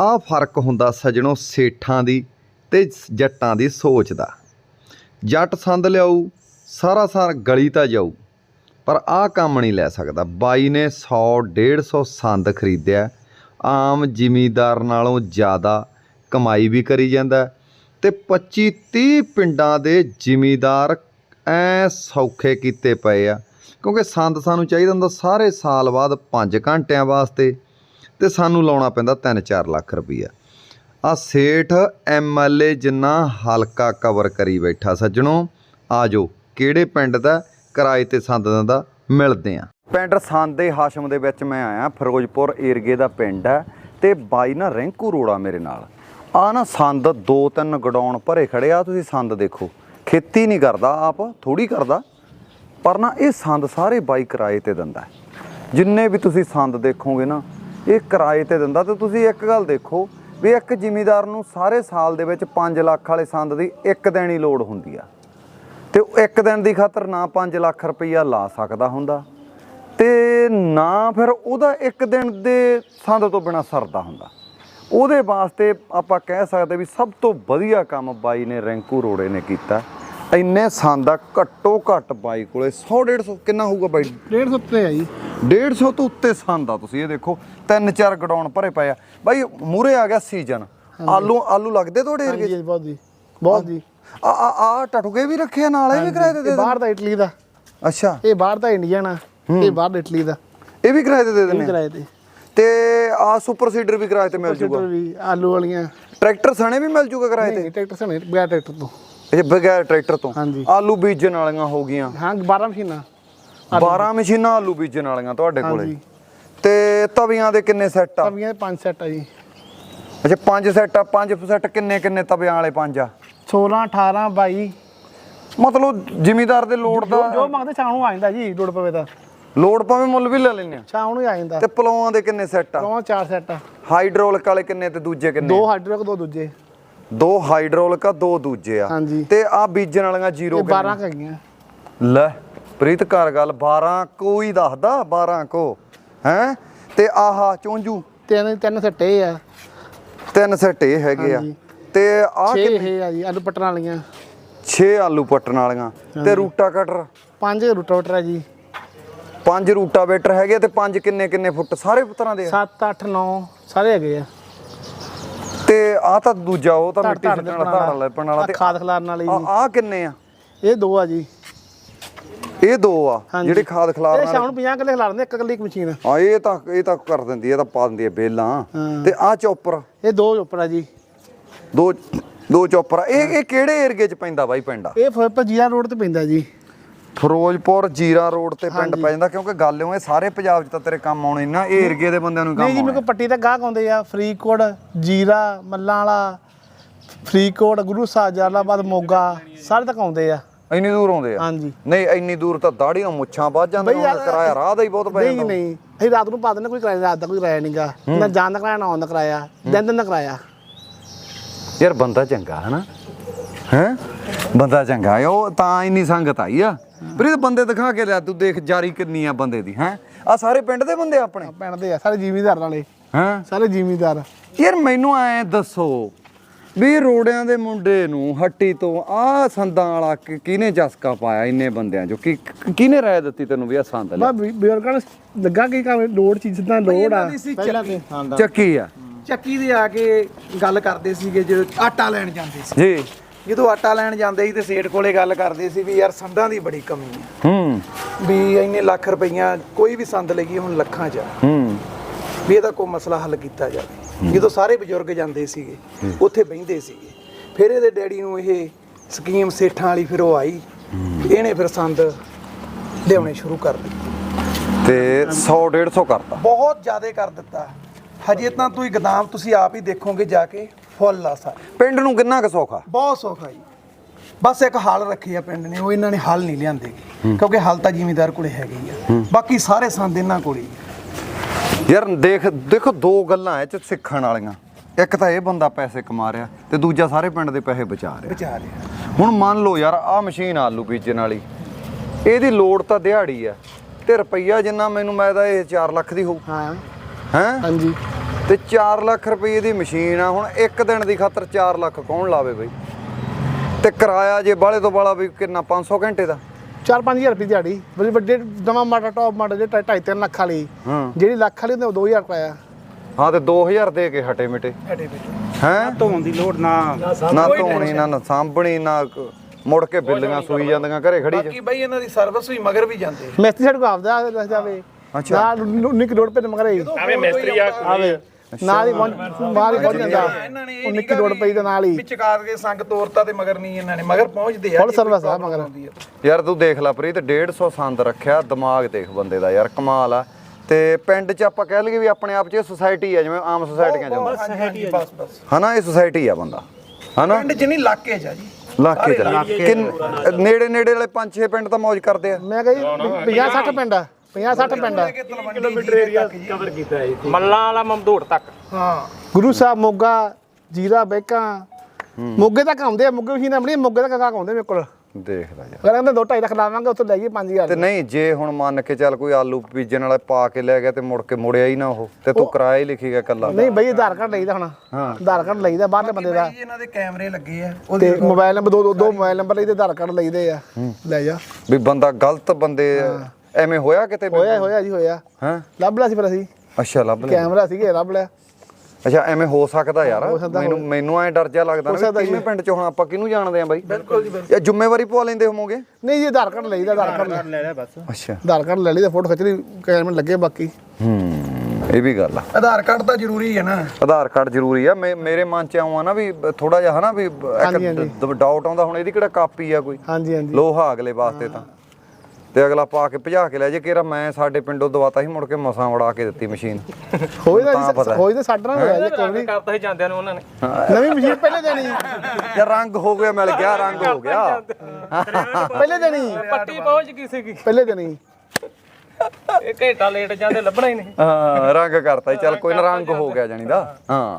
ਆਹ ਫ਼ਰਕ ਹੁੰਦਾ ਸਜਣੋ ਸੇਠਾਂ ਦੀ ਤੇ ਜੱਟਾਂ ਦੀ ਸੋਚ ਦਾ। ਜੱਟ ਸੰਦ ਲਿਆਊ, ਸਾਰਾ ਸਾਰ ਗਲੀ ਤਾਂ ਜਾਊ, ਪਰ ਆਹ ਕੰਮ ਨਹੀਂ ਲੈ ਸਕਦਾ। ਬਾਈ ਨੇ 100 150 ਸੰਦ ਖਰੀਦਿਆ। ਆਮ ਜ਼ਿਮੀਦਾਰ ਨਾਲੋਂ ਜ਼ਿਆਦਾ ਕਮਾਈ ਵੀ ਕਰੀ ਜਾਂਦਾ ਹੈ ਤੇ 25 30 ਪਿੰਡਾਂ ਦੇ ਜ਼ਿਮੀਦਾਰ ਐ ਸੌਖੇ ਕੀਤੇ ਪਏ ਆ। ਕਿਉਂਕਿ ਸੰਦ ਸਾਨੂੰ ਚਾਹੀਦਾ ਹੁੰਦਾ ਸਾਰੇ ਸਾਲ ਬਾਅਦ 5 ਘੰਟਿਆਂ ਵਾਸਤੇ। ਤੇ ਸਾਨੂੰ ਲਾਉਣਾ ਪੈਂਦਾ 3-4 ਲੱਖ ਰੁਪਈਆ। ਆ ਸੇਠ ਐਮਐਲਏ ਜਿੰਨਾ ਹਲਕਾ ਕਵਰ ਕਰੀ ਬੈਠਾ ਸੱਜਣੋ ਆਜੋ ਕਿਹੜੇ ਪਿੰਡ ਦਾ ਕਿਰਾਏ ਤੇ ਸੰਦ ਦਿੰਦਾ ਮਿਲਦੇ ਆ। ਪਿੰਡ ਸੰਦੇ ਹਾਸ਼ਮ ਦੇ ਵਿੱਚ ਮੈਂ ਆਇਆ, ਫਿਰੋਜ਼ਪੁਰ ਏਰੀਏ ਦਾ ਪਿੰਡ ਹੈ ਤੇ ਬਾਈ ਨਾ ਰੈਂਕੂ ਰੋੜਾ ਮੇਰੇ ਨਾਲ। ਆ ਨਾ ਸੰਦ ਦੋ ਤਿੰਨ ਗਡਾਉਣ ਭਰੇ ਖੜੇ ਆ, ਤੁਸੀਂ ਸੰਦ ਦੇਖੋ। ਖੇਤੀ ਨਹੀਂ ਕਰਦਾ ਆਪ ਥੋੜੀ ਕਰਦਾ, ਪਰ ਨਾ ਇਹ ਸੰਦ ਸਾਰੇ ਬਾਈ ਕਿਰਾਏ ਤੇ ਦਿੰਦਾ ਜਿੰਨੇ ਵੀ ਤੁਸੀਂ ਸੰਦ ਦੇਖੋਗੇ ਨਾ ਇਹ ਕਿਰਾਏ ਤੇ ਦਿੰਦਾ ਤੇ ਤੁਸੀਂ ਇੱਕ ਗੱਲ ਦੇਖੋ ਵੀ ਇੱਕ ਜ਼ਿਮੀਦਾਰ ਨੂੰ ਸਾਰੇ ਸਾਲ ਦੇ ਵਿੱਚ 5 ਲੱਖ ਵਾਲੇ ਸੰਦ ਦੀ ਇੱਕ ਦਿਨ ਹੀ ਲੋੜ ਹੁੰਦੀ ਆ। ਤੇ ਇੱਕ ਦਿਨ ਦੀ ਖਾਤਰ ਨਾ 5 ਲੱਖ ਰੁਪਈਆ ਲਾ ਸਕਦਾ ਹੁੰਦਾ। ਤੇ ਨਾ ਫਿਰ ਉਹਦਾ ਇੱਕ ਦਿਨ ਦੇ ਸੰਦ ਤੋਂ ਬਿਨਾ ਸਰਦਾ ਹੁੰਦਾ। ਉਹਦੇ ਵਾਸਤੇ ਆਪਾਂ ਕਹਿ ਸਕਦੇ ਵੀ ਸਭ ਤੋਂ ਵਧੀਆ ਕੰਮ ਬਾਈ ਨੇ ਰੈਂਕੂ ਰੋੜੇ ਨੇ ਕੀਤਾ। ਇੰਨੇ ਸੰਦ ਆ ਘੱਟੋ ਘੱਟ ਬਾਈ ਕੋਲੇ 100 150 ਕਿੰਨਾ ਹੋਊਗਾ ਬਾਈ? 150 ਤੇ ਆ ਜੀ। 150 ਤੋਂ ਉੱਤੇ ਸੰਦ ਆ ਤੁਸੀਂ ਇਹ ਦੇਖੋ ਤਿੰਨ ਚਾਰ ਗਡਾਉਣ ਭਰੇ ਪਏ ਆ। ਬਾਈ ਮੂਰੇ ਆ ਗਿਆ ਸੀਜ਼ਨ। ਆਲੂ ਆਲੂ ਲੱਗਦੇ ਤੁਹਾਡੇ ਏਰੀਏ ਜੀ, ਬਹੁਤ ਜੀ ਬਹੁਤ ਜੀ। ਆ ਆ ਆ ਟਟੂਗੇ ਵੀ ਰੱਖੇ ਆ ਨਾਲ ਇਹ ਵੀ ਕਿਰਾਏ ਤੇ ਦੇ ਬਾਹਰ ਦਾ ਇਟਲੀ ਦਾ। ਅੱਛਾ। ਇਹ ਬਾਹਰ ਦਾ ਇੰਡੀਅਨ ਆ ਇਹ ਬਾਹਰ ਦਾ ਇਟਲੀ ਦਾ। ਇਹ ਵੀ ਕਿਰਾਏ ਤੇ ਦੇ ਦਿੰਦੇ ਆ? ਕਿਰਾਏ ਤੇ। ਤੇ ਆ ਸੁਪਰ ਸੀਡਰ ਵੀ ਕਿਰਾਏ ਤੇ ਮਿਲ ਜੂਗਾ? ਆਲੂ ਵਾਲੀਆਂ। ਟਰੈਕਟਰ ਸਣੇ ਵੀ ਮਿਲ ਜੂਗਾ ਕਿਰਾਏ ਤੇ? ਟਰੈਕਟਰ ਸਣੇ ਬਿਆ ਟਰੈਕਟਰ ਤੋਂ। ਇਹ ਬਗੈਰ ਟਰੈਕਟਰ ਤੋਂ। ਹਾਂਜੀ। ਆਲੂ ਬੀਜਣ ਵਾਲੀਆਂ ਹੋ ਗਈਆਂ। ਹਾਂ 12 ਮਸ਼ੀਨਾਂ। 12 ਮਸ਼ੀਨਾਂ ਆਲੂ ਬੀਜਣ ਵਾਲੀਆਂ ਤੁਹਾਡੇ ਕੋਲੇ। ਹਾਂਜੀ। ਤੇ ਤਵੀਆਂ ਦੇ ਕਿੰਨੇ ਸੈੱਟ ਆ? ਤਵੀਆਂ ਦੇ ਪੰਜ ਸੈੱਟ ਆ ਜੀ। ਅੱਛਾ ਪੰਜ ਸੈੱਟ ਆ ਪੰਜ ਸੈੱਟ ਕਿੰਨੇ ਕਿੰਨੇ ਤਵਿਆਂ ਵਾਲੇ ਪੰਜ ਆ? 16 18 22 ਮਤਲਬ ਜ਼ਿਮੀਦਾਰ ਦੇ ਲੋਡ ਜੋ ਦਾ ਜੋ ਮੰਗਦੇ ਸ਼ਾਮ ਨੂੰ ਆ ਜਾਂਦਾ ਜੀ ਲੋੜ ਪਵੇ ਤਾਂ। ਲੋਡ ਭਾਵੇਂ ਮੁੱਲ ਵੀ ਲੈ ਲੈਂਦੇ ਆ। ਸ਼ਾਮ ਨੂੰ ਹੀ ਆ ਜਾਂਦਾ। ਤੇ ਪਲੋਆਂ ਦੇ ਕਿੰਨੇ ਸੈੱਟ ਆ? ਕੌਣ ਚਾਰ ਸੈੱਟ ਆ। ਹਾਈਡ੍ਰੋਲਿਕ ਵਾਲੇ ਕਿੰਨੇ ਤੇ ਦੂਜੇ ਕਿੰਨੇ? ਦੋ ਹਾਈਡ੍ਰੋਲਿਕ ਦੋ ਦੂਜੇ। ਦੋ ਹਾਈਡ੍ਰੋਲਿਕ ਆ ਦੋ ਦੂਜੇ ਆ। ਹਾਂਜੀ। ਤੇ ਆ ਬੀਜਣ ਵਾਲੀਆਂ ਜ਼ੀਰੋ ਇਹ 12 ਹੈਗੀਆਂ। ਲੈ ਪ੍ਰੀਤ ਘਰ ਗੱਲ 12 ਕੋਈ ਦੱਸਦਾ 12 ਕੋ। ਹੈ? ਤੇ ਆਹਾ ਚੁੰਝੂ ਤਿੰਨ ਤਿੰਨ ਸੈੱਟ ਆ। ਤਿੰਨ ਸੈੱਟ ਹੈਗੇ ਆ। ਤੇ ਆ 6 ਇਹ ਆ ਜੀ ਆਲੂ ਪਟਣ ਵਾਲੀਆਂ। 6 ਆਲੂ ਪੱਟਣ ਵਾਲੀਆਂ। ਤੇ ਰੂਟਾ ਕਟਰ? ਪੰਜ ਰੂਟਾਵਟਰ ਆ ਜੀ। ਪੰਜ ਰੂਟਾਵੇਟਰ ਹੈਗੇ ਤੇ ਪੰਜ ਕਿੰਨੇ ਕਿੰਨੇ ਫੁੱਟ? ਸਾਰੇ ਤਰ੍ਹਾਂ ਦੇ ਆ? 7 8 9 ਸਾਰੇ ਹੈਗੇ ਆ। ਤੇ ਆ ਤਾਂ ਦੂਜਾ ਉਹ ਤਾਂ ਮਿੱਟੀ ਸੱਟਣ ਵਾਲਾ ਧਾੜ ਲੱਪਣ ਵਾਲਾ ਤੇ ਖਾਦ ਖਲਾਰਨ ਵਾਲੀ ਆ ਜੀ। ਆ ਕਿੰਨੇ ਆ? ਇਹ ਦੋ ਆ ਜੀ। ਇਹ ਦੋ ਆ। ਜਿਹੜੇ ਖਾਦ ਖਲਾਰ ਇਹ ਸ਼ਾਮ ਨੂੰ 50 ਕਿੱਲੇ ਖਿਲਾ ਦਿੰਦੇ ਇੱਕ ਇਕੱਲੀ ਇੱਕ ਮਸ਼ੀਨ। ਆ ਇਹ ਤਾਂ ਇਹ ਤਾਂ ਕਰ ਦਿੰਦੀ ਇਹ ਤਾਂ ਪਾ ਦਿੰਦੀ ਹੈ ਬੇਲਾਂ। ਤੇ ਆ ਚੌਪਰ? ਇਹ ਦੋ ਉੱਪਰ ਆ ਜੀ। ਦੋ ਦੋ ਚੌਪਰ। ਇਹ ਇਹ ਕਿਹੜੇ ਏਰੀਏ ਚ ਪੈਂਦਾ ਬਾਈ ਪਿੰਡ? ਆ ਇਹ ਫਿਰੋਜ਼ਪੁਰ ਜੀਰਾ ਰੋਡ ਤੇ ਪੈਂਦਾ ਜੀ। ਫਿਰੋਜ਼ਪੁਰ ਜੀਰਾ ਰੋਡ ਤੇ ਪਿੰਡ ਪੈ ਜਾਂਦਾ ਕਿਉਂਕਿ ਗੱਲ ਇਹ ਸਾਰੇ ਪੰਜਾਬ 'ਚ ਤਾਂ ਤੇਰੇ ਕੰਮ ਆਉਣੇ ਨਾ ਇਹ ਏਰੀਏ ਦੇ ਬੰਦਿਆਂ ਨੂੰ ਨਹੀਂ ਕੰਮ ਜੀ ਮੇਰੇ ਕੋਲ ਪੱਟੀ ਦਾ ਗਾਹਕ ਆਉਂਦੇ ਆ ਫਰੀਦਕੋਟ ਜੀਰਾ ਮੱਲਾਂ ਵਾਲਾ ਫਰੀਦਕੋਟ ਗੁਰੂ ਸਾਹਿਬ ਜਲਾਲਾਬਾਦ ਮੋਗਾ ਸਾਰੇ ਤੱਕ ਆਉਂਦੇ ਆ। ਇੰਨੀ ਦੂਰ ਆਉਂਦੇ ਆ? ਹਾਂਜੀ। ਨਹੀਂ ਇੰਨੀ ਦੂਰ ਤਾਂ ਦਾੜੀ ਨੂੰ ਮੁੱਛਾਂ ਵੱਜ ਜਾਂਦੀਆਂ ਕਿਰਾਇਆ ਰਾਹ ਦਾ ਹੀ ਬਹੁਤ ਪੈ ਨਹੀਂ ਜਾਂਦਾ। ਨਹੀਂ ਅਸੀਂ ਰਾਤ ਨੂੰ ਪਾ ਦਿੰਦੇ ਕੋਈ ਕਿਰਾਇਆ ਰਾਤ ਦਾ ਕੋਈ ਕਿਰਾਇਆ ਨਹੀਂਗਾ। ਨਾ ਜਾਣ ਦਾ ਕਿਰਾਇਆ ਨਾ ਆਉਣ ਦਾ ਕਿਰਾਇਆ ਦਿਨ ਦਿਨ ਦਾ ਕਿਰਾਇਆ। ਯਾਰ ਬੰਦਾ ਚੰਗਾ ਹਨਾ ਹੈ? ਬੰਦਾ ਚੰਗਾ ਹੈ ਉਹ ਤਾਂ ਇੰਨੀ ਸੰਗਤ ਆਈ ਆ। ਪਰ ਇਹ ਬੰਦੇ ਦਿਖਾ ਕੇ ਲਿਆ ਤੂੰ ਦੇਖ ਜਾਰੀ ਕਿੰਨੀ ਆ ਬੰਦੇ ਦੀ ਹੈ? ਆ ਸਾਰੇ ਪਿੰਡ ਦੇ ਬੰਦੇ ਆਪਣੇ? ਪਿੰਡ ਦੇ ਆ ਸਾਰੇ ਜ਼ਿਮੀਦਾਰ ਵਾਲੇ ਹੈ? ਸਾਰੇ ਜ਼ਿਮੀਦਾਰ। ਯਾਰ ਮੈਨੂੰ ਐ ਦੱਸੋ ਵੀ ਰੋੜਿਆਂ ਦੇ ਮੁੰਡੇ ਨੂੰ ਹੱਟੀ ਤੋਂ ਆ ਸੰਦਾਂ ਵਾਲਾ ਕਿ- ਕਿਹਨੇ ਚਸਕਾ ਪਾਇਆ ਇੰਨੇ ਬੰਦਿਆਂ ਚੋਂ? ਕੀ ਕਿਹਨੇ ਰਾਇ ਦਿੱਤੀ ਤੈਨੂੰ ਵੀ ਆ ਸੰਦ ਲੈ? ਬਾ ਬਜ਼ੁਰਗਾਂ ਨੂੰ ਲੱਗਾ ਕਿ ਕੰਮ ਲੋੜ ਚੀਜ਼ ਦਾ ਲੋੜ ਆ। ਪਹਿਲਾਂ ਤੇ ਚੱਕੀ ਆ। ਚੱਕੀ ਦੇ ਆ ਕੇ ਗੱਲ ਕਰਦੇ ਸੀਗੇ ਜਦੋਂ ਆਟਾ ਲੈਣ ਜਾਂਦੇ ਸੀ। ਜੀ। ਜਦੋਂ ਆਟਾ ਲੈਣ ਜਾਂਦੇ ਸੀ ਤੇ ਸੇਠ ਕੋਲੇ ਗੱਲ ਕਰਦੇ ਸੀ ਵੀ ਯਾਰ ਸੰਦਾਂ ਦੀ ਬੜੀ ਕਮੀ ਹੈ ਹੂੰ। ਵੀ ਇੰਨੇ ਲੱਖ ਰੁਪਈਆ ਕੋਈ ਵੀ ਸੰਦ ਲਈਏ ਹੁਣ ਲੱਖਾਂ 'ਚ ਆ। ਹੂੰ। ਵੀ ਇਹਦਾ ਕੋਈ ਮਸਲਾ ਹੱਲ ਕੀਤਾ ਜਾਵੇ। ਜਦੋਂ ਸਾਰੇ ਬਜ਼ੁਰਗ ਜਾਂਦੇ ਸੀਗੇ ਉੱਥੇ ਬਹਿੰਦੇ ਸੀਗੇ। ਫਿਰ ਇਹਦੇ ਡੈਡੀ ਨੂੰ ਇਹ ਸਕੀਮ ਸੇਠਾਂ ਵਾਲੀ ਫਿਰ ਉਹ ਆਈ। ਇਹਨੇ ਫਿਰ ਸੰਦ ਲਿਆਉਣੇ ਸ਼ੁਰੂ ਕਰ ਦਿੱਤੇ। ਤੇ 100 150 ਕਰਤਾ। ਬਹੁਤ ਜ਼ਿਆਦਾ ਕਰ ਦਿੱਤਾ। ਹਜੇ ਤਾਂ ਤੁਸੀਂ ਗਦਾਮ ਤੁਸੀਂ ਆਪ ਹੀ ਦੇਖੋਗੇ ਜਾ ਕੇ। ਫੁੱਲ ਆ ਸਾਰੇ। ਪਿੰਡ ਨੂੰ ਕਿੰਨਾ ਕੁ ਸੌਖਾ? ਬਹੁਤ ਸੌਖਾ ਜੀ। ਬਸ ਇੱਕ ਹਲ ਰੱਖੇ ਆ ਪਿੰਡ ਨੇ ਉਹ ਇਹਨਾਂ ਨੇ ਹਲ ਨਹੀਂ ਲਿਆਂਦੇ। ਕਿਉਂਕਿ ਹਲ ਤਾਂ ਜ਼ਿਮੀਦਾਰ ਕੋਲੇ ਹੈਗੇ ਹੀ ਆ। ਬਾਕੀ ਸਾਰੇ ਸੰਦ ਇਹਨਾਂ ਕੋਲੇ ਹੀ ਆ। ਯਾਰ ਦੇਖ ਦੇਖੋ ਦੋ ਗੱਲਾਂ ਐ ਚ ਸਿੱਖਣ ਵਾਲੀਆਂ। ਇੱਕ ਤਾਂ ਇਹ ਬੰਦਾ ਪੈਸੇ ਕਮਾ ਰਿਹਾ ਤੇ ਦੂਜਾ ਸਾਰੇ ਪਿੰਡ ਦੇ ਪੈਸੇ ਬਚਾ ਰਿਹਾ। ਵਿਚਾਰ ਆ ਹੁਣ ਮੰਨ ਲਓ ਯਾਰ ਆਹ ਮਸ਼ੀਨ ਆਲੂ ਬੀਜਣ ਵਾਲੀ ਇਹਦੀ ਲੋੜ ਤਾਂ ਦਿਹਾੜੀ ਆ ਤੇ ਰੁਪਈਆ ਜਿੰਨਾ ਮੈਨੂੰ ਮੈਂ ਤਾਂ ਇਹ 4 ਲੱਖ ਦੀ ਹੋਊ। ਹਾਂ। ਹੈ? ਹਾਂਜੀ। ਤੇ 4 ਲੱਖ ਰੁਪਏ ਦੀ ਮਸ਼ੀਨ ਆ ਹੁਣ ਇੱਕ ਦਿਨ ਦੀ ਖਾਤਰ 4 ਲੱਖ ਕੌਣ ਲਾਵੇ ਬਈ? ਤੇ ਕਿਰਾਇਆ ਜੇ ਬਾਲੇ ਤੋਂ ਬਾਲਾ ਵੀ ਕਿੰਨਾ 500 ਘੰਟੇ ਦਾ? 4-5000 ਰੁਪਏ ਦਿਹਾੜੀ। ਬੜੀ ਵੱਡੇ ਨਵਾਂ ਮਾਡਲ ਟੌਪ ਮਾਡਲ ਜੇ 2.5 ਲੱਖ ਵਾਲੀ ਜਿਹੜੀ ਲੱਖ ਵਾਲੀ ਉਹਦੇ 2000 ਪਾਇਆ ਹਾਂ ਤੇ 2000 ਦੇ ਕੇ ਹਟੇ ਮਿਟੇ। ਹਟੇ ਵਿੱਚ ਹੈ? ਧੋਣ ਦੀ ਲੋੜ ਨਾ ਨਾ ਧੋਣੀ ਨਾ ਨਾ ਸਾਂਭਣੀ ਨਾ ਕ- ਮੁੜ ਕੇ ਬਿੱਲੀਆਂ ਸੂਈ ਜਾਂਦੀਆਂ ਘਰੇ ਖੜੀ ਚ ਬਾਕੀ ਬਾਈ ਇਹਨਾਂ ਦੀ ਸਰਵਿਸ ਵੀ ਮਗਰ ਵੀ ਜਾਂਦੇ ਮਿਸਤਰੀ ਸਾਡੇ ਕੋਲ ਆਪਦਾ ਦੱਸ ਜਾਵੇ ਅੱਛਾ। ਨਾ ਨਿਕ ਰੋਡ ਤੇ ਮਗਰ ਆਵੇ ਮਿਸਤਰੀ ਆ ਆਵੇ। ਨਾਲ ਹੀ ਨਾਲ ਹੀ ਪਹੁੰਚ ਜਾਂਦਾ ਉਹ ਨਿੱਕੀ ਰੋਡ ਪਈ ਦੇ ਨਾਲ ਹੀ। ਵਿੱਚ ਕਾਰ ਕੇ ਸੰਗ ਤੋਰਤਾ ਤੇ ਮਗਰ ਨਹੀਂ ਇਹਨਾਂ ਨੇ ਮਗਰ ਪਹੁੰਚਦੇ ਆ। ਕੋਈ service ਆ ਮਗਰ। ਯਾਰ ਤੂੰ ਦੇਖ ਲੈ ਪ੍ਰੀਤ 150 ਸੰਦ ਰੱਖਿਆ ਦਿਮਾਗ ਦੇਖ ਬੰਦੇ ਦਾ ਯਾਰ ਕਮਾਲ ਆ। ਤੇ ਪਿੰਡ 'ਚ ਆਪਾਂ ਕਹਿ ਲਈਏ ਵੀ ਆਪਣੇ ਆਪ 'ਚ ਸੁਸਾਇਟੀ ਆ ਜਿਵੇਂ ਆਮ ਸੁਸਾਇਟੀਆਂ ਬਸ ਹਨਾ ਇਹ ਸੁਸਾਇਟੀ ਆ ਬੰਦਾ। ਹਨਾ? ਪਿੰਡ ਚ ਨਹੀਂ ਇਲਾਕੇ ਚ ਆ ਜੀ। ਇਲਾਕੇ 'ਚ ਨੇੜੇ ਨੇੜੇ ਵਾਲੇ 5-6 ਪਿੰਡ ਤਾਂ ਮौज ਕਰਦੇ ਆ। ਮੈਂ ਕਹੀ 50 60 ਪਿੰਡ ਆ। 50 60 ਪਿੰਡ ਆ। ਕਿਲੋਮੀਟਰ ਏਰੀਆ ਕਵਰ ਕੀਤਾ ਹੈ ਮੱਲਾਂ ਵਾਲਾ ਮਮਦੋੜ ਤੱਕ। ਹਾਂ। ਗੁਰੂ ਸਾਹਿਬ ਮੋਗਾ ਜੀਰਾ ਬੈਕਾਂ। ਮੋਗੇ ਤੱਕ ਆਉਂਦੇ ਆ ਮੋਗੇ ਮਸ਼ੀਨ ਆਪਣੀ ਮੋਗੇ ਤੱਕ ਕਾਕ ਆਉਂਦੇ ਮੇਰੇ ਕੋਲ? ਦੇਖ ਲੈ ਯਾਰ ਅਗਰ ਕਹਿੰਦੇ ਦੋ ਢਾਈ ਲੱਖ ਲਾਵਾਂਗੇ ਉੱਥੇ ਲੈ ਜਾਈਏ 5000 ਤੇ ਨਹੀਂ ਜੇ ਹੁਣ ਮੰਨ ਕੇ ਚੱਲ ਕੋਈ ਆਲੂ ਬੀਜਣ ਵਾਲਾ ਪਾ ਕੇ ਲੈ ਗਿਆ ਤੇ ਮੁੜ ਕੇ ਮੁੜਿਆ ਹੀ ਨਾ ਉਹ ਤੇ ਤੂੰ ਕਿਰਾਇਆ ਹੀ ਲਿਖੀ ਗਿਆ ਕੱਲਾ ਨਹੀਂ ਬਈ ਆਧਾਰ ਕਾਰਡ ਲਈਦਾ ਹੁਣ। ਆਧਾਰ ਕਾਰਡ ਲਈਦਾ ਬਾਹਰਲੇ ਬੰਦੇ ਦਾ। ਇਹਨਾਂ ਦੇ ਕੈਮਰੇ ਲੱਗੇ ਆ ਤੇ ਮੋਬਾਈਲ ਨੰਬਰ ਦੋ ਦੋ- ਦੋ ਮੋਬਾਈਲ ਨੰਬਰ ਲਈਦੇ ਆਧਾਰ ਕਾਰਡ ਲਈਦੇ ਆ। ਲੈ ਜਾ। ਵੀ ਬੰਦਾ ਗਲਤ ਬੰਦੇ ਐਵੇਂ ਹੋਇਆ ਕਿਤੇ? ਹੋਇਆ ਹੋਇਆ ਜੀ ਹੋਇਆ। ਹੈਂ? ਲੱਭ ਲਿਆ ਸੀ ਫਿਰ ਅਸੀਂ। ਅੱਛਾ ਲੱਭ ਲਿਆ। ਕੈਮਰਾ ਸੀਗੇ ਲੱਭ ਲਿਆ। ਅੱਛਾ ਐਵੇਂ ਹੋ ਸਕਦਾ ਯਾਰ। ਮੈਨੂੰ ਮੈਨੂੰ ਐ ਡਰ ਜਿਹਾ ਲੱਗਦਾ ਨਾ ਕਿਵੇਂ ਪਿੰਡ ਚ ਹੁਣ ਆਪਾਂ ਕਿਹਨੂੰ ਜਾਣਦੇ ਆ ਬਾਈ? ਬਿਲਕੁਲ ਜੀ ਇਹ ਜ਼ਿੰਮੇਵਾਰੀ ਪਵਾ ਲੈਂਦੇ ਹੋਵੋਗੇ? ਨਹੀਂ ਜੀ ਆਧਾਰ ਕਾਰਡ ਲਈਦਾ ਆਧਾਰ ਕਾਰਡ। ਲੈ- ਲੈ ਲਿਆ ਬਸ। ਅੱਛਾ। ਆਧਾਰ ਕਾਰਡ ਲੈ ਲਈਦਾ ਫੋਟੋ ਖਿੱਚ ਲਈ ਕੈਮਰੇ ਲੱਗੇ ਬਾਕੀ। ਹੂੰ ਇਹ ਵੀ ਗੱਲ ਆ। ਆਧਾਰ ਕਾਰਡ ਤਾਂ ਜ਼ਰੂਰੀ ਹੈ ਨਾ। ਆਧਾਰ ਕਾਰਡ ਜ਼ਰੂਰੀ ਆ। ਮੇਰੇ ਮਨ ਚ ਆਉਂ ਆ ਨਾ ਵੀ ਥੋੜਾ ਜਿਹਾ ਹਨਾ ਵੀ ਡਾਊਟ ਆਉਂਦਾ ਹੁਣ ਇਹਦੀ ਕਿਹੜਾ ਕਾਪੀ ਆ ਕੋਈ? ਹਾਂਜੀ ਹਾਂਜੀ। ਲੋਹਾ ਅਗਲੇ ਵਾਸਤੇ ਤਾਂ। ਤੇ ਅਗਲਾ ਪਾ ਕੇ ਭਜਾ ਕੇ ਲੈ ਜੇ ਕਿਰਾ ਮੈਂ ਸਾਡੇ ਪਿੰਡੋਂ ਦਵਾਤਾ ਸੀ ਮੁੜ ਕੇ ਮਸਾਂ ਉਡਾ ਕੇ ਦਿੱਤੀ ਮਸ਼ੀਨ। ਹੋਈ ਤਾਂ ਤਾਂ ਪਤਾ। ਹੋਈ ਤਾਂ ਸਾਡੇ ਨਾਲ ਹੋਇਆ ਜੀ ਕੋਈ ਵੀ ਕਰਤਾ ਸੀ ਜਾਂਦਿਆਂ ਨੂੰ ਉਹਨਾਂ ਨੇ। ਨਵੀਂ ਮਸ਼ੀਨ ਪਹਿਲੇ ਦੇਣੀ। ਯਾਰ ਰੰਗ ਹੋ ਗਿਆ ਮਿਲ ਗਿਆ ਰੰਗ ਹੋ ਗਿਆ। ਪਹਿਲੇ ਦੇਣੀ। ਪੱਟੀ ਪਹੁੰਚ ਗਈ ਸੀਗੀ। ਪਹਿਲੇ ਦੇਣੀ। ਇਹ ਘੰਟਾ ਲੇਟ ਜਾਂਦੇ ਲੱਭਣਾ ਹੀ ਨਹੀਂ। ਹਾਂ ਰੰਗ ਕਰਤਾ ਚੱਲ ਕੋਈ ਨਾ ਰੰਗ ਹੋ ਗਿਆ ਜਾਣੀ ਦਾ। ਹਾਂ।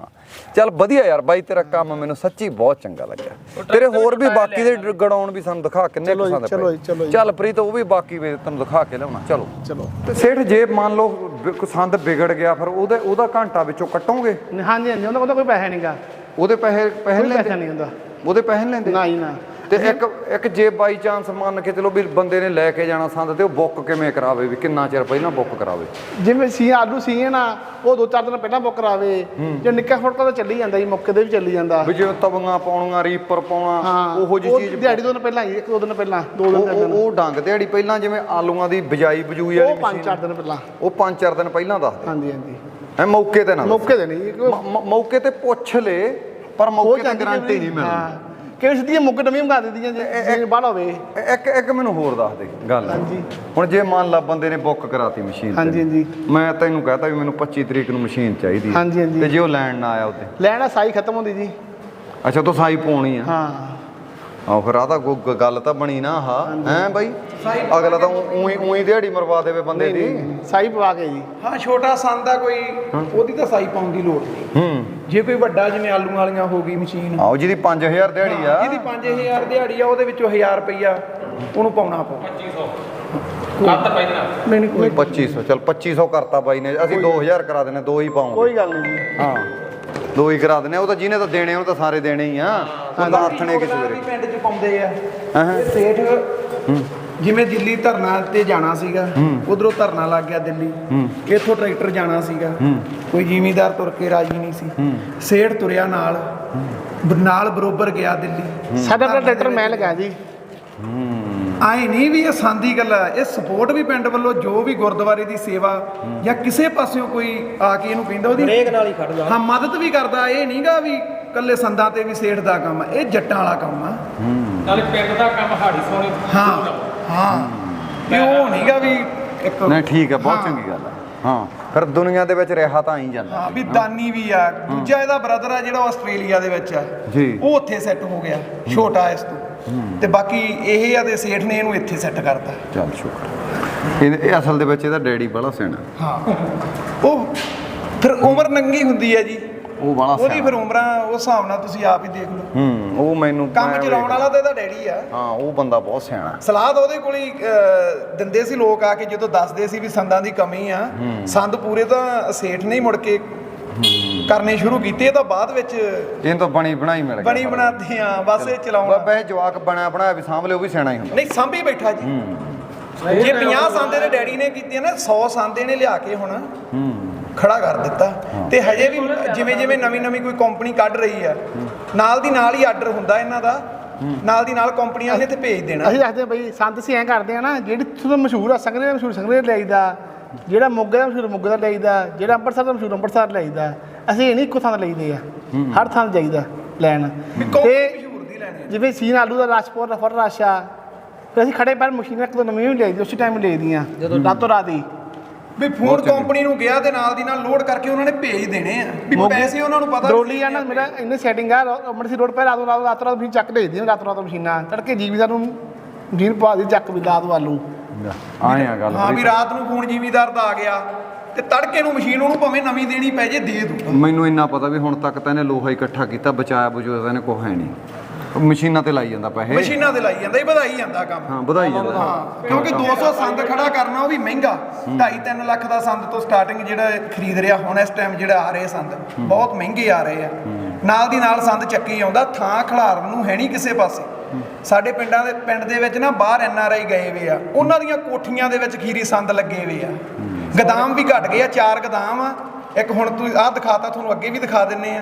ਚੱਲ ਵਧੀਆ ਯਾਰ ਬਾਈ ਤੇਰਾ ਕੰਮ ਮੈਨੂੰ ਸੱਚੀ ਬਹੁਤ ਚੰਗਾ ਲੱਗਿਆ। ਤੇਰੇ ਹੋਰ ਵੀ ਬਾਕੀ ਦੇ ਗੜਾਉਣ ਵੀ ਸਾਨੂੰ ਦਿਖਾ ਕਿੰਨੇ ਪਸੰਦ ਚਲੋ ਜੀ, ਚਲੋ ਪ੍ਰੀਤ ਉਹ ਵੀ ਬਾਕੀ ਵੀ ਤੈਨੂੰ ਦਿਖਾ ਕੇ ਲਿਆਉਣਾ। ਚਲੋ। ਚਲੋ। ਤੇ ਸੇਠ ਜੇ ਮੰਨ ਲਓ ਪਸੰਦ ਵਿਗੜ ਗਿਆ ਫਿਰ ਉਹਦੇ ਉਹਦਾ ਘੰਟਾ ਵਿੱਚੋਂ ਕੱਟੋਗੇ? ਹਾਂਜੀ ਹਾਂਜੀ। ਉਹਦਾ ਕੋਈ ਪੈਸਾ ਨਹੀਂਗਾ ਉਹਦੇ ਪੈਸੇ ਪੈਸੇ ਕੋਈ ਨੀ ਪੈਸਾ ਲੈਂਦੇ? ਨਹੀਂ ਹੁੰਦਾ। ਉਹਦੇ ਪੈਸੇ ਨੀ ਲੈਂਦੇ? ਨਾ ਹੀ ਨਾ। ਤੇ ਇੱਕ ਇੱਕ ਜੇ ਬਾਈ ਚਾਂਸ ਮੰਨ ਕੇ ਚਲੋ ਵੀ ਬੰਦੇ ਨੇ ਲੈ ਕੇ ਜਾਣਾ ਸੰਦ ਤੇ ਉਹ ਬੁੱਕ ਕਿਵੇਂ ਕਰਾਵੇ ਵੀ ਕਿੰਨਾ ਚਿਰ ਪਹਿਲਾਂ ਬੁੱਕ ਕਰਾਵੇ? ਜਿਵੇਂ ਸੀ ਆਲੂ ਸੀ ਨਾ ਉਹ ਦੋ ਚਾਰ ਦਿਨ ਪਹਿਲਾਂ ਬੁੱਕ ਕਰਾਵੇ। ਜੇ ਨਿੱਕਾ ਫੜਕਾ ਤਾਂ ਚੱਲੀ ਜਾਂਦਾ ਜੀ ਮੌਕੇ ਤੇ ਵੀ ਚੱਲੀ ਜਾਂਦਾ। ਵੀ ਜਿਵੇਂ ਤਵੀਆਂ ਪਾਉਣੀਆਂ ਰੀਪਰ ਪਾਉਣਾ ਉਹੋ ਜਿਹੀ ਚੀਜ਼ ਦਿਹਾੜੀ ਦਿਨ ਪਹਿਲਾਂ ਹੀ ਇੱਕ ਦੋ ਦਿਨ ਪਹਿਲਾਂ ਦੋ ਦਿਨ ਤਿੰਨ ਉਹ- ਡੰਗ ਦਿਹਾੜੀ ਪਹਿਲਾਂ ਜਿਵੇਂ ਆਲੂਆਂ ਦੀ ਬਿਜਾਈ ਬਜੂਈ ਵਾਲੀ ਉਹ ਪੰਜ ਮਸ਼ੀਨ ਚਾਰ ਦਿਨ ਪਹਿਲਾਂ। ਉਹ ਪੰਜ ਚਾਰ ਦਿਨ ਪਹਿਲਾਂ ਦੱਸਦੇ। ਹਾਂਜੀ ਹਾਂਜੀ। ਐ ਮੌਕੇ ਤੇ ਨਾ। ਮੌਕੇ ਤੇ ਨਹੀਂ ਮੌਕੇ ਤੇ ਪੁੱਛ ਲੈ ਪਰ ਮੌਕੇ ਤੇ ਗਾਰੰਟੀ ਨਹੀਂ ਮਿਲਦੀ। ਕਿਹੜੀ ਸਿੱਧੀਆਂ ਮੁੱਕ ਨਵੀਂ ਮੰਗਾ ਦਿੰਦੀਆਂ ਜੇ ਜੇ ਬਾਹਰ ਹੋਵੇ। ਇੱਕ ਇੱਕ ਮੈਨੂੰ ਹੋਰ ਦੱਸ ਦੇ ਗੱਲ। ਹਾਂਜੀ। ਹੁਣ ਜੇ ਮੰਨ ਲਾ ਬੰਦੇ ਨੇ ਬੁੱਕ ਕਰਾਤੀ ਮਸ਼ੀਨ। ਹਾਂਜੀ ਹਾਂਜੀ। ਮੈਂ ਤੈਨੂੰ ਕਹਤਾ ਵੀ ਮੈਨੂੰ 25 ਤਰੀਕ ਨੂੰ ਮਸ਼ੀਨ ਚਾਹੀਦੀ ਹੈ। ਹਾਂਜੀ, ਹਾਂਜੀ। ਤੇ ਜੇ ਉਹ ਲੈਣ ਨਾ ਆਇਆ ਉਹਦੇ ਲੈਣਾ ਸਾਈ ਖਤਮ ਹੁੰਦੀ ਜੀ। ਅੱਛਾ ਤੂੰ ਸਾਈ ਪਾਉਣੀ ਆ। ਹਾਂ। ਆਹ ਫਿਰ ਆ ਤਾਂ ਕੋਈ ਗੱਲ ਤਾਂ ਬਣੀ ਨਾ ਆਹ। ਹੈ ਬਾਈ? ਅਗਲਾ ਤਾਂ ਉਹੀ ਉਹੀ ਦਿਹਾੜੀ ਮਰਵਾ ਦੇਵੇ ਬੰਦੇ ਦੀ। ਸਾਈ ਪਵਾ ਕੇ ਜੀ। ਹਾਂ ਛੋਟਾ ਸੰਦ ਆ ਕੋਈ ਉਹਦੀ ਤਾਂ ਸਾਈ ਪਾਉਣ ਦੀ ਲੋੜ ਨਹੀਂ। ਹੂੰ। ਜੇ ਕੋਈ ਵੱਡਾ ਜਿਵੇਂ ਆਲੂ ਵਾਲੀਆਂ ਹੋ ਗਈ ਮਸ਼ੀਨ। ਆਓ ਜਿਹਦੀ 5000 ਦਿਹਾੜੀ ਆ। ਜਿਹਦੀ 5000 ਦਿਹਾੜੀ ਆ ਉਹਦੇ ਵਿੱਚੋਂ 1000 ਰੁਪਈਆ ਉਹਨੂੰ ਪਾਉਣਾ ਪਊ। ਕੱਤ ਪਹਿਲਾਂ ਨਹੀਂ ਨਹੀਂ ਕੋਈ 2500 ਚਲ 2500 ਕਰਤਾ ਬਾਈ ਨੇ। ਅਸੀਂ 2000 ਕਰਾ ਦੇਣੇ ਦੋ ਹੀ ਪਾਉਂਗੇ। ਕੋਈ ਗੱਲ ਨਹੀਂ ਜੀ। ਹਾਂ। ਦੋ ਹੀ ਕਰਾ ਦੇਣੇ ਉਹ ਤਾਂ ਜਿਹਨੇ ਤਾਂ ਦੇਣੇ ਉਹ ਤਾਂ ਸਾਰੇ ਦੇਣੇ ਹੀ ਆ। ਉਹ ਤਾਂ ਆਥਣੇ ਕਿ ਸਵੇਰੇ ਪਿੰਡ 'ਚ ਪਾਉਂਦੇ ਆ। ਹਾਂ। ਇਹ ਸੇਠ ਜਿਵੇਂ ਦਿੱਲੀ ਧਰਨਾ ਤੇ ਜਾਣਾ ਸੀਗਾ ਉਧਰੋਂ ਧਰਨਾ ਲੱਗ ਗਿਆ ਦਿੱਲੀ। ਇੱਥੋਂ ਟਰੈਕਟਰ ਜਾਣਾ ਸੀਗਾ। ਕੋਈ ਜ਼ਿਮੀਂਦਾਰ ਤੁਰ ਕੇ ਰਾਜੀ ਨਹੀਂ ਸੀ। ਸੇਠ ਤੁਰਿਆ ਨਾਲ। ਨਾਲ ਬਰੋਬਰ ਗਿਆ ਦਿੱਲੀ। ਸਾਡਾ ਆਪਣਾ ਟਰੈਕਟਰ ਮੈਂ ਲਗਾ ਜੀ। ਆਏ ਨਹੀਂ ਵੀ ਇਹ ਸਾਂਦੀ ਗੱਲ ਆ ਇਹ ਸਪੋਰਟ ਵੀ ਪਿੰਡ ਵੱਲੋਂ ਜੋ ਵੀ ਗੁਰਦੁਆਰੇ ਦੀ ਸੇਵਾ ਜਾਂ ਕਿਸੇ ਪਾਸਿਓਂ ਕੋਈ ਆ ਕੇ ਇਹਨੂੰ ਕਹਿੰਦਾ ਉਹਦੀ ਬ੍ਰੇਕ ਨਾਲ ਹੀ ਖੜਦਾ ਹਾਂ ਮਦਦ ਵੀ ਕਰਦਾ ਇਹ ਨਹੀਂਗਾ ਵੀ ਕੱਲੇ ਸੰਦਾਂ ਤੇ ਵੀ ਸੇਠ ਦਾ ਕੰਮ ਆ ਇਹ ਜੱਟਾਂ ਵਾਲਾ ਕੰਮ ਆ। ਨਾਲੇ ਪਿੰਡ ਦਾ ਕੰਮ ਹਾੜੀ ਸੋਣੀ ਹਾਂ ਹਾਂ। ਤੇ ਉਹ ਨਹੀਂਗਾ ਵੀ ਇੱਕ ਨਹੀਂ ਠੀਕ ਹੈ ਬਹੁਤ। ਚੰਗੀ ਗੱਲ ਆ। ਹਾਂ ਫਿਰ ਦੁਨੀਆ ਦੇ ਵਿੱਚ ਰਿਹਾ ਤਾਂ ਹੀ ਜਾਂਦਾ। ਹਾਂ ਵੀ ਦਾਨੀ ਵੀ ਆ। ਦੂਜਾ ਇਹਦਾ ਬ੍ਰਦਰ ਆ ਜਿਹੜਾ ਆਸਟ੍ਰੇਲੀਆ ਦੇ ਵਿੱਚ ਆ। ਜੀ। ਉਹ ਉੱਥੇ ਸੈੱਟ ਹੋ ਗਿਆ ਛੋਟਾ ਇਸ ਤੋਂ। ਤੇ ਬਾਕੀ ਇਹ ਆ ਤੇ ਸੇਠ ਨੇ ਇਹਨੂੰ ਇੱਥੇ ਸੈੱਟ ਕਰਤਾ। ਚੱਲ ਸ਼ੁਕਰ ਇਹ ਇਹ ਅਸਲ ਦੇ ਵਿੱਚ ਇਹਦਾ ਡੈਡੀ ਬੜਾ ਸਿਆਣਾ। ਹਾਂ। ਉਹ ਫਿਰ ਉਮਰ ਨੰਗੀ ਹੁੰਦੀ ਹੈ ਜੀ। ਉਹ ਬੜਾ ਉਹਦੀ ਫਿਰ ਉਮਰਾਂ ਉਸ ਹਿਸਾਬ ਨਾਲ ਤੁਸੀਂ ਆਪ ਹੀ ਦੇਖ ਲਓ। ਹੂੰ ਉਹ ਮੈਨੂੰ ਕੰਮ ਚਲਾਉਣ ਵਾਲਾ ਤਾਂ ਇਹਦਾ ਡੈਡੀ ਆ। ਹਾਂ ਉਹ ਬੰਦਾ ਬਹੁਤ ਸਿਆਣਾ। ਸਲਾਹ ਤਾਂ ਉਹਦੇ ਕੋਲ ਹੀ ਦਿੰਦੇ ਸੀ ਲੋਕ ਆ ਕੇ ਜਦੋਂ ਦੱਸਦੇ ਸੀ ਵੀ ਸੰਦਾਂ ਦੀ ਕਮੀ ਆ ਸੰਦ ਪੂਰੇ ਤਾਂ ਸੇਠ ਨੇ ਹੀ ਮੁੜ ਕੇ ਕਰਨੇ ਸ਼ੁਰੂ ਕੀਤੇ ਇਹ ਤਾਂ ਬਾਅਦ ਵਿੱਚ ਇਹਨੂੰ ਤਾਂ ਬਣੀ ਬਣਾਈ ਮਿਲ ਗਿਆ। ਬਣੀ ਬਣਾਦੇ ਆ ਬਸ ਇਹ ਚਲਾਉਣਾ। ਬਈ ਜਵਾਕ ਬਣਿਆ ਬਣਾਇਆ ਵੀ ਸਾਂਭ ਲਿਓ ਵੀ ਸਿਆਣਾ ਹੀ ਹੁੰਦਾ। ਨਹੀਂ ਸਾਂਭੀ ਬੈਠਾ ਜੀ। ਜੇ 50 ਸੰਦੇ ਦੇ ਡੈਡੀ ਨੇ ਕੀਤੇ ਨਾ 100 ਸੰਦੇ ਨੇ ਲਿਆ ਕੇ ਹੁਣ। ਖੜਾ ਕਰ ਦਿੱਤਾ। ਤੇ ਹਜੇ ਵੀ ਜਿਵੇਂ ਜਿਵੇਂ ਨਵੀਂ ਨਵੀਂ ਕੋਈ ਕੰਪਨੀ ਕੱਢ ਰਹੀ ਆ ਨਾਲ ਦੀ ਨਾਲ ਹੀ ਆਰਡਰ ਹੁੰਦਾ ਇਹਨਾਂ ਦਾ। ਨਾਲ ਦੀ ਨਾਲ ਕੰਪਨੀਆਂ ਨੇ ਤੇ ਭੇਜ ਦੇਣਾ। ਅਸੀਂ ਦੱਸਦੇ ਹਾਂ ਬਈ ਸੰਤ ਅਸੀਂ ਐਂ ਕਰਦੇ ਆ ਨਾ ਜਿਹੜੀ ਇੱਥੋਂ ਦਾ ਮਸ਼ਹੂਰ ਆ ਸੰਗਰੇ ਦਾ ਮਸ਼ਹੂਰ ਸੰਗਰੇ ਦਾ ਲਈਦਾ ਜਿਹੜਾ ਮੋਗੇ ਦਾ ਮਸ਼ਹੂਰ ਮੋਗੇ ਦਾ ਲਈਦਾ ਜਿਹੜਾ ਅੰਮ੍ਰਿਤਸਰ ਦਾ ਮਸ਼ਹੂਰ ਅੰਮ੍ਰਿਤਸਰ ਦਾ ਲਈਦਾ ਅਸੀਂ ਇਹ ਨਹੀਂ ਇੱਕੋ ਥਾਂ ਤੋਂ ਲਈਦੇ ਆ। ਹਰ ਥਾਂ ਤੋਂ ਜਾਈਦਾ ਲੈਣ। ਕੰਪਨੀ ਮਸ਼ਹੂਰ ਦੀ ਲੈਣੀ ਆ। ਜਿਵੇਂ ਸੀਨ ਆਲੂ ਦਾ ਰਾਜਪੁਰ ਰਫਰ ਰਾਸ਼ਾ। ਫਿਰ ਅਸੀਂ ਖੜੇ ਪੈਰ ਮਸ਼ੀਨਾਂ ਇੱਕ ਦੋ ਨਵੀਆਂ ਵੀ ਲਈਦੀ ਉਸੇ ਟਾਈਮ ਲਈਦੀਆਂ ਰਾਤੋਂ ਰਾਤ ਹੀ। ਵੀ ਫੂਡ ਕੰਪਨੀ ਨੂੰ ਗਿਆ ਤੇ ਨਾਲ ਦੀ ਨਾਲ ਲੋਡ ਕਰਕੇ ਉਹਨਾਂ ਨੇ ਭੇਜ ਦੇਣੇ ਆ। ਵੀ ਪੈਸੇ ਉਹਨਾਂ ਨੂੰ ਪਤਾ ਡੋਲੀ ਆ ਨਾ ਮੇਰਾ ਇੰਨੇ ਸੈਟਿੰਗ ਆ ਅੰਮ੍ਰਿਤਸਰ ਰੋਡ 'ਤੇ ਰਾਤੋਂ ਰਾਤ ਰਾਤੋਂ ਰਾਤ ਮਸ਼ੀਨ ਚੱਕ ਭੇਜਦੀ ਰਾਤੋਂ ਰਾਤ ਮਸ਼ੀਨਾਂ। ਤੜਕੇ ਜੀਵੀਦਾਰ ਨੂੰ ਮਸ਼ੀਨ ਪਾ ਦੀ ਚੱਕ ਵੀ ਲਾ ਦੋ ਆਲੂ। ਆਏ ਆ ਗੱਲ ਹਾਂ ਵੀ ਰਾਤ ਨੂੰ ਫੋਨ ਜ਼ਿਮੀਦਾਰ ਦਾ ਆ ਗਿਆ ਤੇ ਤੜਕੇ ਨੂੰ ਮਸ਼ੀਨ ਉਹਨੂੰ ਭਾਵੇਂ ਨਵੀਂ ਦੇਣੀ ਪੈ ਜੇ ਦੇ ਦੂਗਾ ਮੈਨੂੰ ਇੰਨਾ ਪਤਾ ਵੀ ਹੁਣ ਤੱਕ ਤਾਂ ਇਹਨੇ ਲੋਹਾ ਇਕੱਠਾ ਕੀਤਾ ਬਚਾਇਆ ਬਚੂਆ ਤਾਂ ਇਹਨੇ ਹੈ ਨਹੀਂ। ਮਸ਼ੀਨਾਂ ਤੇ ਲਾਈ ਜਾਂਦਾ ਪੈਸੇ। ਮਸ਼ੀਨਾਂ ਤੇ ਲਾਈ ਜਾਂਦਾ ਇਹ ਵਧਾਈ ਜਾਂਦਾ ਕੰਮ। ਹਾਂ ਵਧਾਈ ਜਾਂਦਾ। ਹਾਂ ਕਿਉਂਕਿ 200 ਸੰਦ ਖੜਾ ਕਰਨਾ ਉਹ ਵੀ ਮਹਿੰਗਾ। 2.5 ਲੱਖ ਦਾ ਸੰਦ ਤੋਂ ਸਟਾਰਟਿੰਗ ਜਿਹੜਾ ਖਰੀਦ ਰਿਹਾ ਹੁਣ ਇਸ ਟਾਈਮ ਜਿਹੜਾ ਆ ਰਹੇ ਸੰਦ ਬਹੁਤ ਮਹਿੰਗੇ ਆ ਰਹੇ ਆ। ਨਾਲ ਦੀ ਨਾਲ ਸੰਦ ਚੱਕੀ ਆਉਂਦਾ ਥਾਂ ਖਿਲਾਰਨ ਨੂੰ ਹੈ ਨਹੀਂ ਕਿਸੇ ਪਾਸੇ। ਸਾਡੇ ਪਿੰਡਾਂ ਦੇ ਪਿੰਡ ਦੇ ਵਿੱਚ ਨਾ ਬਾਹਰ ਐਨ ਆਰ ਆਈ ਗਏ ਵੇ ਆ। ਉਹਨਾਂ ਦੀਆਂ ਕੋਠੀਆਂ ਦੇ ਵਿੱਚ ਖੀਰੀ ਸੰਦ ਲੱਗੇ ਵੇ ਆ। ਗਦਾਮ ਵੀ ਘਟ ਗਏ ਆ ਚਾਰ ਗਦਾਮ ਆ। ਇੱਕ ਹੁਣ ਤੁਸੀਂ ਆਹ ਦਿਖਾਤਾ ਤੁਹਾਨੂੰ ਅੱਗੇ ਵੀ ਦਿਖਾ ਦਿੰਨੇ ਆ।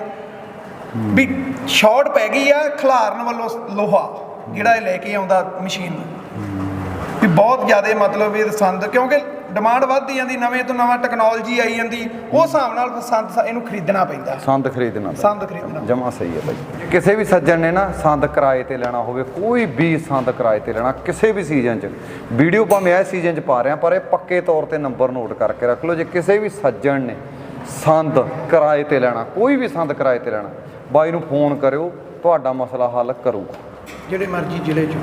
ਵੀ ਸ਼ਾਰਟ ਪੈ ਗਈ ਆ ਖਿਲਾਰਨ ਵੱਲੋਂ ਲੋਹਾ ਜਿਹੜਾ ਇਹ ਲੈ ਕੇ ਆਉਂਦਾ ਮਸ਼ੀਨ ਵੀ ਬਹੁਤ ਜ਼ਿਆਦਾ ਮਤਲਬ ਇਹ ਸੰਦ ਕਿਉਂਕਿ ਡਿਮਾਂਡ ਵੱਧਦੀ ਜਾਂਦੀ ਨਵੇਂ ਤੋਂ ਨਵਾਂ ਟੈਕਨੋਲੋਜੀ ਆਈ ਜਾਂਦੀ ਉਸ ਹਿਸਾਬ ਨਾਲ ਫਿਰ ਸੰਦ ਇਹਨੂੰ ਖਰੀਦਣਾ ਪੈਂਦਾ। ਸੰਦ ਖਰੀਦਣਾ ਸੰਦ ਖਰੀਦਣਾ। ਜਮਾ ਸਹੀ ਹੈ ਬਾਈ। ਕਿਸੇ ਵੀ ਸੱਜਣ ਨੇ ਨਾ ਸੰਦ ਕਿਰਾਏ ਤੇ ਲੈਣਾ ਹੋਵੇ ਕੋਈ ਵੀ ਸੰਦ ਕਿਰਾਏ ਤੇ ਲੈਣਾ ਕਿਸੇ ਵੀ ਸੀਜ਼ਨ 'ਚ। ਵੀਡੀਓ ਭਾਵੇਂ ਇਹ ਸੀਜ਼ਨ 'ਚ ਪਾ ਰਿਹਾ ਪਰ ਇਹ ਪੱਕੇ ਤੌਰ ਤੇ ਨੰਬਰ ਨੋਟ ਕਰਕੇ ਰੱਖ ਲਓ ਜੇ ਕਿਸੇ ਵੀ ਸੱਜਣ ਨੇ ਸੰਦ ਕਿਰਾਏ ਤੇ ਲੈਣਾ ਕੋਈ ਵੀ ਸੰਦ ਕਿਰਾਏ ਤੇ ਲੈਣਾ ਬਾਈ ਨੂੰ ਫੋਨ ਕਰਿਓ ਤੁਹਾਡਾ ਮਸਲਾ ਹੱਲ ਕਰੂਗਾ। ਜਿਹੜੇ ਮਰਜ਼ੀ ਜ਼ਿਲ੍ਹੇ 'ਚ।